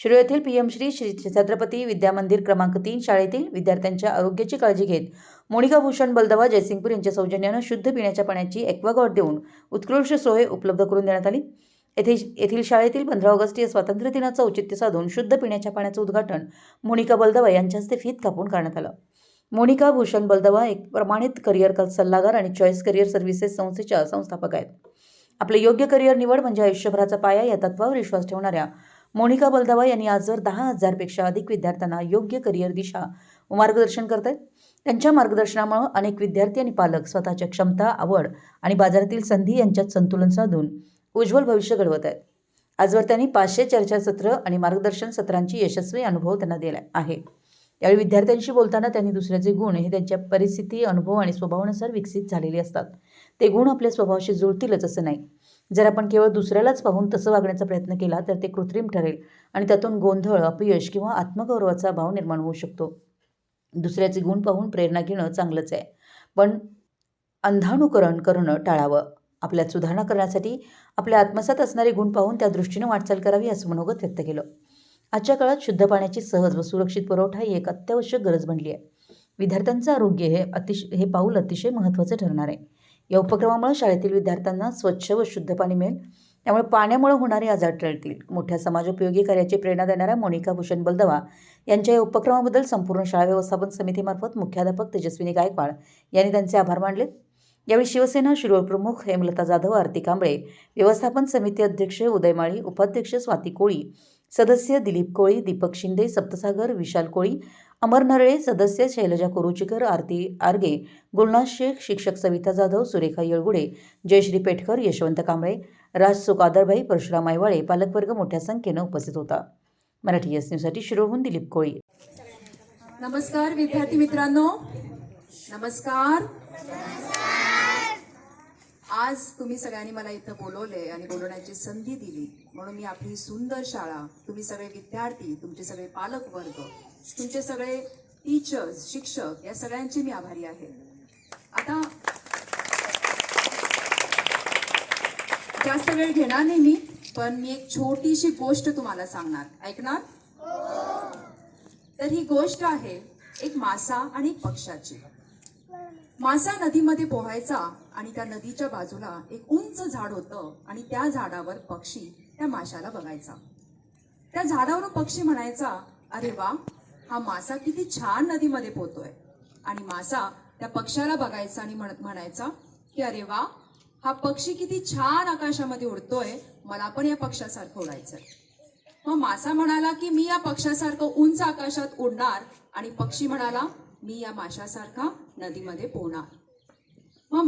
शिरो येथील एम श्री श्री छत्रपती विद्या मंदिर क्रमांक तीन शाळेतील विद्यार्थ्यांच्या आरोग्याची काळजी घेत मोनिका भूषण बलदवा जयसिंगपूर यांच्या सौजन्यानं शुद्ध पिण्याच्या पाण्याची ॲक्वागार्ड देऊन उत्कृष्ट सोय उपलब्ध करून देण्यात आली. येथे येथील शाळेतील पंधरा ऑगस्ट या स्वातंत्र्य दिनाचं औचित्य साधून शुद्ध पिण्याच्या पाण्याचं उद्घाटन मोनिका बलदवा यांच्या हस्ते फीत कापून करण्यात आलं. मोनिका भूषण बलदवा एक प्रमाणित करिअर सल्लागार आणि चॉईस करिअर सर्व्हिसेस संस्थेच्या संस्थापक आहेत. आपले योग्य करिअर निवड म्हणजे आयुष्यभराचा पाया या तत्वावर विश्वास ठेवणाऱ्या मोनिका बलदावा यांनी आजवर दहा हजारपेक्षा अधिक विद्यार्थ्यांना योग्य करिअर दिशा मार्गदर्शन करत आहेत त्यांच्या मार्गदर्शनामुळे अनेक विद्यार्थी आणि पालक स्वतःच्या क्षमता आवड आणि बाजारातील संधी यांच्यात संतुलन साधून उज्ज्वल भविष्य घडवत आहेत आजवर त्यांनी पाचशे चर्चासत्र आणि मार्गदर्शन सत्रांची यशस्वी अनुभव त्यांना दिला आहे. यावेळी विद्यार्थ्यांशी बोलताना त्यांनी दुसऱ्याचे गुण हे त्यांच्या परिस्थिती अनुभव आणि स्वभावानुसार विकसित झालेले असतात. ते गुण आपल्या स्वभावाशी जुळतीलच असं नाही. जर आपण केवळ दुसऱ्यालाच पाहून तसं वागण्याचा प्रयत्न केला तर ते कृत्रिम ठरेल आणि त्यातून गोंधळ अपयश किंवा आत्मगौरवाचा भाव निर्माण होऊ शकतो. दुसऱ्याचे गुण पाहून प्रेरणा घेणं चांगलंच आहे. पण अंधानुकरण करणं टाळावं. आपल्यात सुधारणा करण्यासाठी आपल्या आत्मसात असणारे गुण पाहून त्या दृष्टीनं वाटचाल करावी असं मनोगत व्यक्त केलं. आजच्या काळात शुद्ध पाण्याची सहज व सुरक्षित पुरवठा ही एक अत्यावश्यक गरज बनली आहे. विद्यार्थ्यांचं आरोग्य हे अतिश हे पाऊल अतिशय महत्त्वाचं ठरणार आहे. या उपक्रमामुळे शाळेतील विद्यार्थ्यांना स्वच्छ व शुद्ध पाणी मिळेल. त्यामुळे पाण्यामुळे होणारे आजार टळतील. मोठ्या समाजोपयोगी कार्याची प्रेरणा देणाऱ्या मोनिका भूषण बलदवा यांच्या या उपक्रमाबद्दल संपूर्ण शाळा व्यवस्थापन समितीमार्फत मुख्याध्यापक तेजस्विनी गायकवाड यांनी त्यांचे आभार मानले. यावेळी शिवसेना शिरोळ प्रमुख हेमलता जाधव आरती कांबळे व्यवस्थापन समिती अध्यक्ष उदय माळी उपाध्यक्ष स्वाती कोळी सदस्य दिलीप कोळी दीपक शिंदे सप्तसागर विशाल कोळी अमर नरळे सदस्य शैलजा कुरुचीकर आरती आर्गे गुलनाथ शेख शिक्षक सविता जाधव सुरेखा येळगुडे जयश्री पेठकर यशवंत कांबळे राज सुकादरभाई परशुराम आयवाळे पालकवर्ग मोठ्या संख्येनं उपस्थित होता. मराठी एस न्यूजसाठी शिरोहून दिलीप कोळी. नमस्कार विद्यार्थी मित्रांनो. नमस्कार. आज तुम्ही सगळ्यांनी मला इथं बोलवले आणि बोलवण्याची संधी दिली. म्हणून मी आपली सुंदर शाळा तुम्ही सगळे विद्यार्थी तुमचे सगळे पालकवर्ग तुमचे सगळे टीचर्स शिक्षक या सगळ्यांचे मी आभारी आहे. आता जास्त वेळ घेणार नाही मी पण मी एक छोटीशी गोष्ट तुम्हाला सांगणार. ऐकणार? तर ही गोष्ट आहे एक मासा आणि एक पक्षाची मासा नदीमध्ये पोहायचा आणि त्या नदीच्या बाजूला एक उंच झाड होतं आणि त्या झाडावर पक्षी त्या माशाला बघायचा. त्या झाडावर पक्षी म्हणायचा अरे वा हा मासा किती छान नदीमध्ये पोहतोय. आणि मासा त्या पक्षाला बघायचा आणि म्हणायचा की अरे वा हा पक्षी किती छान आकाशामध्ये उडतोय मला पण या पक्षासारखं उडायचंय. मग मासा म्हणाला की मी या पक्षासारखं उंच आकाशात उडणार आणि पक्षी म्हणाला मी या माशासारखा नदीमध्ये पोहणार. मग